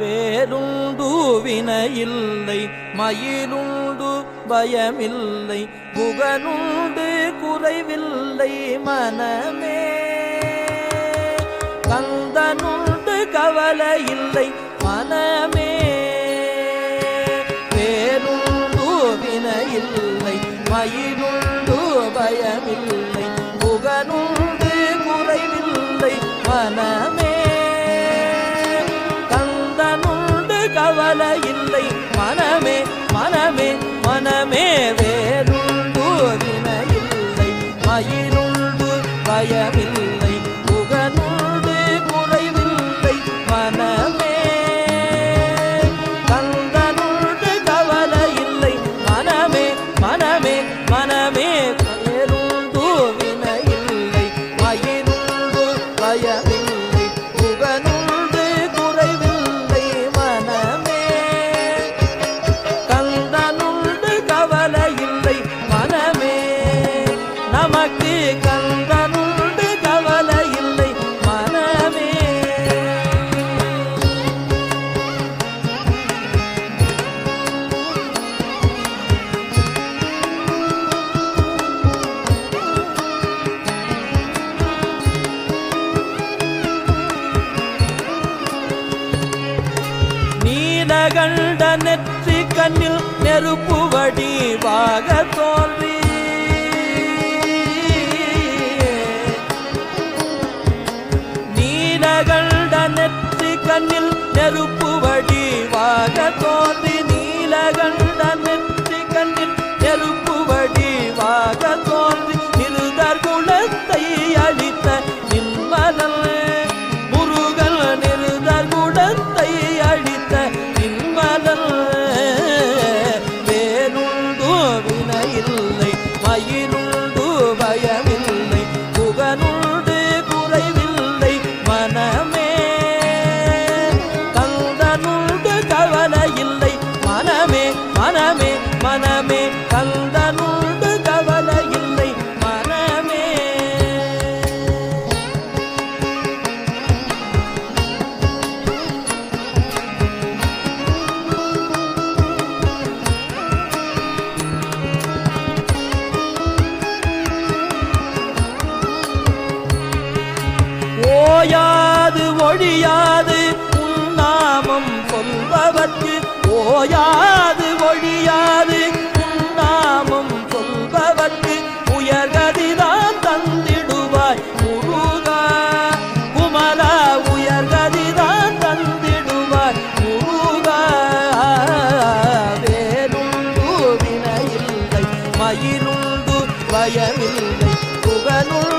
வேலுண்டு வினையில்லை மயிலுண்டு பயமில்லை புகனுண்டு குறைவில்லை மனமே. கந்தனுண்டு கவலையில்லை மனமே. வேலுண்டு வினையில்லை மயில் சாயமில்லை கண்ட நெற்றி கண்ணில் நெருப்பு வடிவாக தோன்றி ஓயாது ஒழியாது. உன்னாமம் சொல்பவர்க்கு ஓயாது. ஒழியாது. உன்னாமம் சொல்பவர்க்கு உயர்கதிதான் தந்திடுவாய். முருகா குமரா உயர்கதிதான் தந்திடுவாய். முருகா வேலுண்டு வினையில்லை. மயிருண்டு பயமில்லை. புகனுண்டு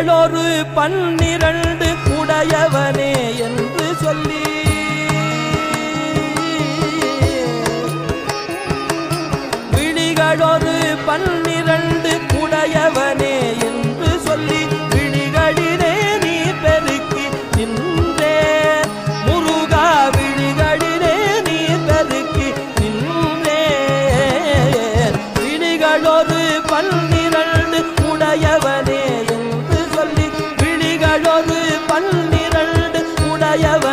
புகழொரு பன்னிரண்டு உடையவனே என் ಸಾಯವ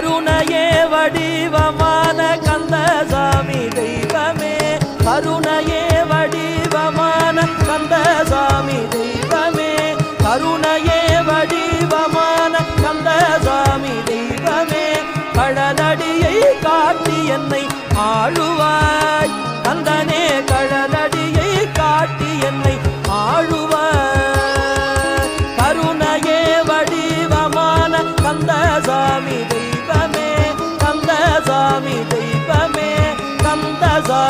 dar una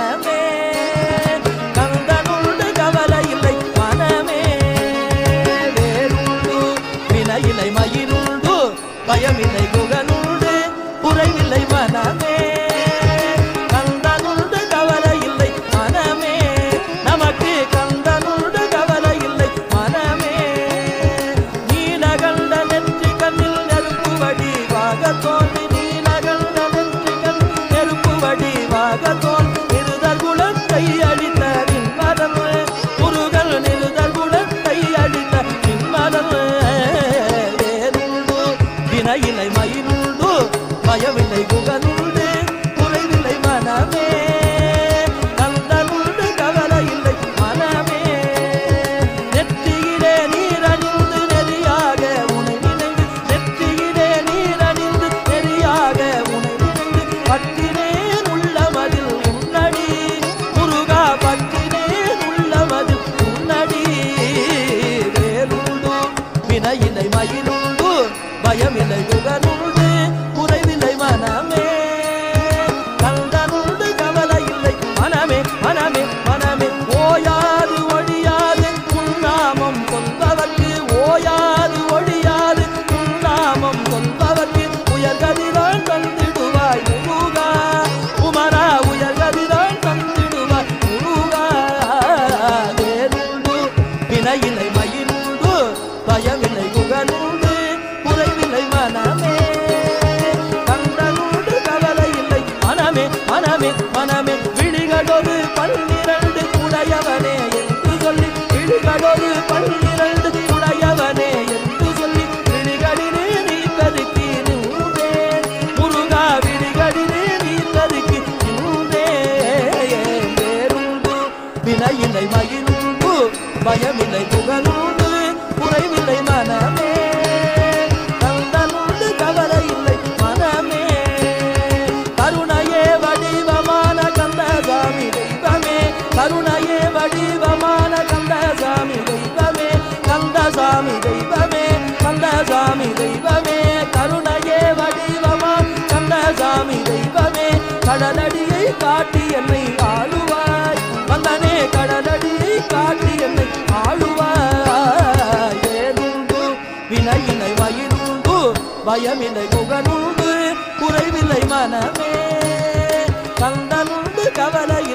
Yeah. மனமே விழிகளொரு பன்னிரண்டு உடையவனே என்று சொல்லி விழிகளொரு பன்னிரண்டு உடையவனே என்று சொல்லி விழிகளிலே நீ ததுக்கி நூதே முருகா விழிகளிலே நீ ததுக்கி நூதே வேறுண்டு வினையில்லை மகிழ்ந்து பயமில்லை புகழுண்டு குறைவில்லை மனமே. கடலடியை காட்டி என்னை ஆளுவாய். வந்தனே கடலடியை காட்டி என்னை ஆளுவாய். ஏனுண்டு வினையினை வயிறுண்டு பயமில்லை புகனுண்டு குறைவில்லை மனமே. கந்தனுண்டு கவலை